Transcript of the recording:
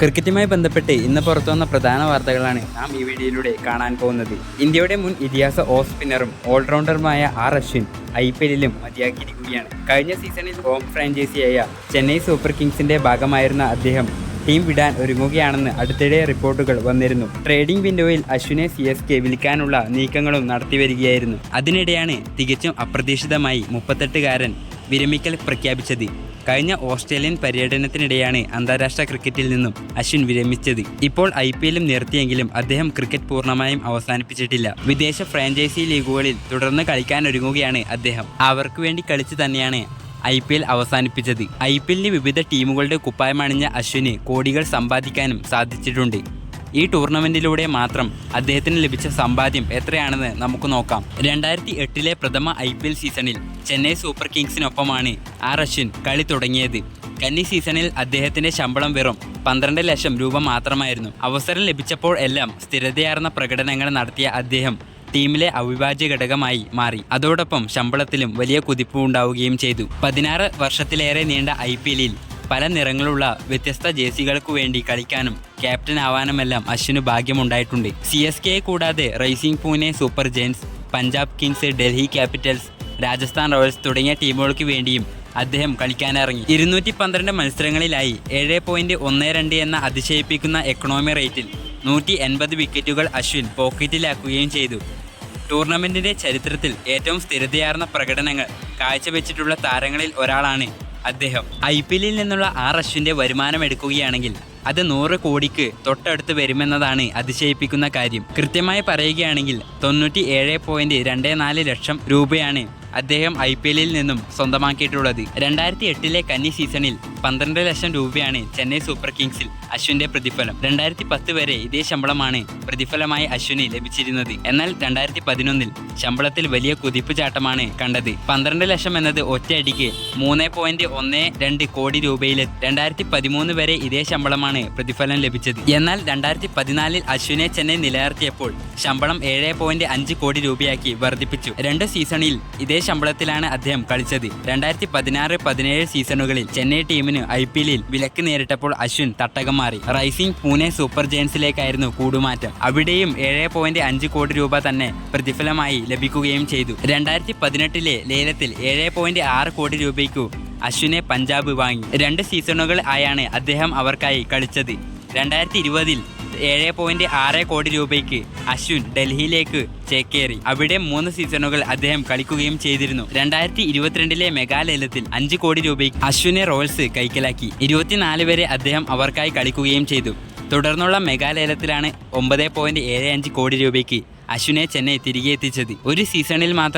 ക്രിക്കറ്റുമായി ബന്ധപ്പെട്ട് ഇന്ന് പുറത്തു വന്ന പ്രധാന വാർത്തകളാണ് നാം ഈ വീഡിയോയിലൂടെ കാണാൻ പോകുന്നത്. ഇന്ത്യയുടെ മുൻ ഇതിഹാസ ഓഫ് സ്പിന്നറും ഓൾറൗണ്ടറുമായ ആർ അശ്വിൻ ഐ പി എല്ലിലും മതിയാക്കിയിരിക്കുകയാണ്. കഴിഞ്ഞ സീസണിൽ ഹോം ഫ്രാഞ്ചൈസിയായ ചെന്നൈ സൂപ്പർ കിങ്സിന്റെ ഭാഗമായിരുന്ന അദ്ദേഹം ടീം വിടാൻ ഒരുങ്ങുകയാണെന്ന് അടുത്തിടെ റിപ്പോർട്ടുകൾ വന്നിരുന്നു. ട്രേഡിംഗ് വിൻഡോയിൽ അശ്വിനെ സി എസ് കെ വിൽക്കാനുള്ള നീക്കങ്ങളും നടത്തിവരികയായിരുന്നു. അതിനിടെയാണ് തികച്ചും അപ്രതീക്ഷിതമായി മുപ്പത്തെട്ടുകാരൻ വിരമിക്കൽ പ്രഖ്യാപിച്ചത്. കഴിഞ്ഞ ഓസ്ട്രേലിയൻ പര്യടനത്തിനിടെയാണ് അന്താരാഷ്ട്ര ക്രിക്കറ്റിൽ നിന്നും അശ്വിൻ വിരമിച്ചത്. ഇപ്പോൾ ഐ പി എല്ലും നിർത്തിയെങ്കിലും അദ്ദേഹം ക്രിക്കറ്റ് പൂർണമായും അവസാനിപ്പിച്ചിട്ടില്ല. വിദേശ ഫ്രാഞ്ചൈസി ലീഗുകളിൽ തുടർന്ന് കളിക്കാൻ ഒരുങ്ങുകയാണ് അദ്ദേഹം. അവർക്ക് വേണ്ടി കളിച്ച് തന്നെയാണ് ഐ പി എൽ അവസാനിപ്പിച്ചത്. ഐ പി എല്ലിന് വിവിധ ടീമുകളുടെ കുപ്പായമണിഞ്ഞ അശ്വിന് കോടികൾ സമ്പാദിക്കാനും സാധിച്ചിട്ടുണ്ട്. ഈ ടൂർണമെന്റിലൂടെ മാത്രം അദ്ദേഹത്തിന് ലഭിച്ച സമ്പാദ്യം എത്രയാണെന്ന് നമുക്ക് നോക്കാം. രണ്ടായിരത്തി എട്ടിലെ പ്രഥമ ഐ സീസണിൽ ചെന്നൈ സൂപ്പർ കിങ്സിനൊപ്പമാണ് ആർ അശ്വിൻ കളി തുടങ്ങിയത്. കന്നി സീസണിൽ അദ്ദേഹത്തിന്റെ ശമ്പളം വെറും പന്ത്രണ്ട് ലക്ഷം രൂപ മാത്രമായിരുന്നു. അവസരം ലഭിച്ചപ്പോൾ എല്ലാം സ്ഥിരതയാർന്ന പ്രകടനങ്ങൾ നടത്തിയ അദ്ദേഹം ടീമിലെ അവിഭാജ്യ ഘടകമായി മാറി. അതോടൊപ്പം ശമ്പളത്തിലും വലിയ കുതിപ്പ് ഉണ്ടാവുകയും ചെയ്തു. പതിനാറ് വർഷത്തിലേറെ നീണ്ട ഐ പി എല്ലിൽ പല നിറങ്ങളുള്ള വ്യത്യസ്ത ജേഴ്സികൾക്കു വേണ്ടി കളിക്കാനും ക്യാപ്റ്റൻ ആവാനുമെല്ലാം അശ്വിന് ഭാഗ്യമുണ്ടായിട്ടുണ്ട്. സി എസ് കെ കൂടാതെ rising Pune super giants Punjab kings Delhi capitals Rajasthan royals തുടങ്ങിയ ടീമുകൾക്ക് വേണ്ടിയും അദ്ദേഹം കളിക്കാനിറങ്ങി. ഇരുന്നൂറ്റി പന്ത്രണ്ട് മത്സരങ്ങളിലായി ഏഴ് പോയിന്റ് ഒന്ന് രണ്ട് എന്ന അതിശയിപ്പിക്കുന്ന എക്കണോമി റേറ്റിൽ നൂറ്റി എൺപത് വിക്കറ്റുകൾ അശ്വിൻ പോക്കറ്റിലാക്കുകയും ചെയ്തു. ടൂർണമെന്റിന്റെ ചരിത്രത്തിൽ ഏറ്റവും സ്ഥിരതയാർന്ന പ്രകടനങ്ങൾ കാഴ്ചവെച്ചിട്ടുള്ള താരങ്ങളിൽ ഒരാളാണ് അദ്ദേഹം. ഐ പി എല്ലിൽ നിന്നുള്ള ആർ അശ്വിന്റെ വരുമാനം എടുക്കുകയാണെങ്കിൽ അത് നൂറ് കോടിക്ക് തൊട്ടടുത്ത് വരുമെന്നതാണ് അതിശയിപ്പിക്കുന്ന കാര്യം. കൃത്യമായി പറയുകയാണെങ്കിൽ തൊണ്ണൂറ്റി ഏഴ് പോയിന്റ് രണ്ട് നാല് ലക്ഷം രൂപയാണ് അദ്ദേഹം ഐ പി എല്ലിൽ നിന്നും സ്വന്തമാക്കിയിട്ടുള്ളത്. രണ്ടായിരത്തി എട്ടിലെ കന്നി സീസണിൽ പന്ത്രണ്ട് ലക്ഷം രൂപയാണ് ചെന്നൈ സൂപ്പർ കിങ്സിൽ അശ്വിന്റെ പ്രതിഫലം. രണ്ടായിരത്തി പത്ത് വരെ ഇതേ ശമ്പളമാണ് പ്രതിഫലമായി അശ്വിന് ലഭിച്ചിരുന്നത്. എന്നാൽ രണ്ടായിരത്തി പതിനൊന്നിൽ ശമ്പളത്തിൽ വലിയ കുതിപ്പ് ചാട്ടമാണ് കണ്ടത്. പന്ത്രണ്ട് ലക്ഷം എന്നത് ഒറ്റയടിക്ക് മൂന്ന് പോയിന്റ് ഒന്ന് രണ്ട് കോടി രൂപയിൽ രണ്ടായിരത്തി പതിമൂന്ന് വരെ ഇതേ ശമ്പളമാണ് പ്രതിഫലം ലഭിച്ചത്. എന്നാൽ രണ്ടായിരത്തി പതിനാലിൽ അശ്വിനെ ചെന്നൈ നിലനിർത്തിയപ്പോൾ ശമ്പളം ഏഴ് പോയിന്റ് അഞ്ച് കോടി രൂപയാക്കി വർദ്ധിപ്പിച്ചു. രണ്ട് സീസണിൽ ഇതേ ശമ്പളത്തിലാണ് അദ്ദേഹം കളിച്ചത്. രണ്ടായിരത്തി പതിനാറ് പതിനേഴ് സീസണുകളിൽ ചെന്നൈ ടീമിന് ഐ പി എല്ലിൽ വിലക്ക് നേരിട്ടപ്പോൾ അശ്വിൻ തട്ടകം മാറി. റൈസിംഗ് പൂനെ സൂപ്പർ ജയൻസിലേക്കായിരുന്നു കൂടുമാറ്റം. അവിടെയും ഏഴ് പോയിന്റ് അഞ്ച് കോടി രൂപ തന്നെ പ്രതിഫലമായി ലഭിക്കുകയും ചെയ്തു. രണ്ടായിരത്തി പതിനെട്ടിലെ ലേലത്തിൽ ഏഴ് പോയിന്റ് ആറ് കോടി രൂപയ്ക്കു അശ്വിനെ പഞ്ചാബ് വാങ്ങി. രണ്ട് സീസണുകൾ ആയാണ് അദ്ദേഹം അവർക്കായി കളിച്ചത്. രണ്ടായിരത്തി ഇരുപതിൽ ഏഴ് പോയിന്റ് ആറ് കോടി രൂപയ്ക്ക് അശ്വിൻ ഡൽഹിയിലേക്ക് ചേക്കേറി. അവിടെ മൂന്ന് സീസണുകൾ അദ്ദേഹം കളിക്കുകയും ചെയ്തിരുന്നു. രണ്ടായിരത്തി ഇരുപത്തിരണ്ടിലെ മെഗാലയലത്തിൽ അഞ്ച് കോടി രൂപയ്ക്ക് അശ്വിനെ റോയൽസ് കൈക്കലാക്കി. ഇരുപത്തിനാല് വരെ അദ്ദേഹം അവർക്കായി കളിക്കുകയും ചെയ്തു. തുടർന്നുള്ള മെഗാലയലത്തിലാണ് ഒമ്പത് പോയിന്റ് ഏഴ് അഞ്ച് കോടി രൂപയ്ക്ക് അശ്വിനെ ചെന്നൈ തിരികെ എത്തിച്ചത്. ഒരു സീസണിൽ മാത്രം